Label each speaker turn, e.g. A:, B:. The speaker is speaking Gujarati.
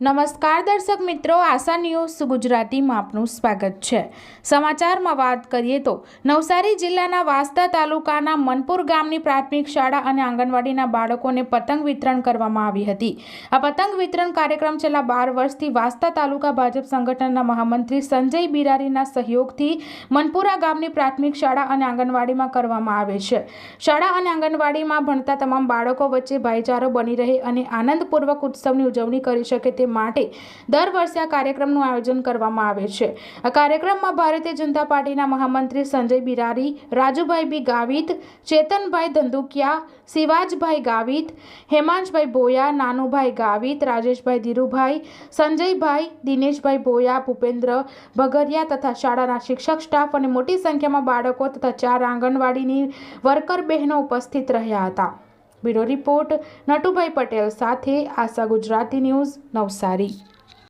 A: નમસ્કાર દર્શક મિત્રો, આશા ન્યૂઝ ગુજરાતીમાં આપનું સ્વાગત છે. સમાચારમાં વાત કરીએ તો, નવસારી જિલ્લાના વાસ્તા તાલુકાના મનપુર ગામની પ્રાથમિક શાળા અને આંગણવાડીના બાળકોને પતંગ વિતરણ કરવામાં આવી હતી. આ પતંગ વિતરણ કાર્યક્રમ છેલ્લા બાર વર્ષથી વાસ્તા તાલુકા ભાજપ સંગઠનના મહામંત્રી સંજય બિરારીના સહયોગથી મનપુરા ગામની પ્રાથમિક શાળા અને આંગણવાડીમાં કરવામાં આવે છે. શાળા અને આંગણવાડીમાં ભણતા તમામ બાળકો વચ્ચે ભાઈચારો બની રહે અને આનંદપૂર્વક ઉત્સવની ઉજવણી કરી શકે માટે દર વર્ષે આ કાર્યક્રમનું આયોજન કરવામાં આવે છે. આ કાર્યક્રમમાં ભારતીય જનતા પાર્ટીના મહામંત્રી સંજય બિરારી, રાજુભાઈ બી ગાવિત, ચેતનભાઈ ધંધુકિયા શિવાજભાઈ ગાવિત, હેમાંશભાઈ બોયા, નાનુભાઈ ગાવિત, રાજેશભાઈ ધીરુભાઈ, સંજયભાઈ, દિનેશભાઈ બોયા, ભૂપેન્દ્ર ભગરિયા તથા શાળાના શિક્ષક સ્ટાફ અને મોટી સંખ્યામાં બાળકો તથા ચાર આંગણવાડીની વર્કર બહેનો ઉપસ્થિત રહ્યા હતા. બ્યુરો રિપોર્ટ નટુભાઈ પટેલ સાથે આશા ગુજરાતી ન્યૂઝ નવસારી.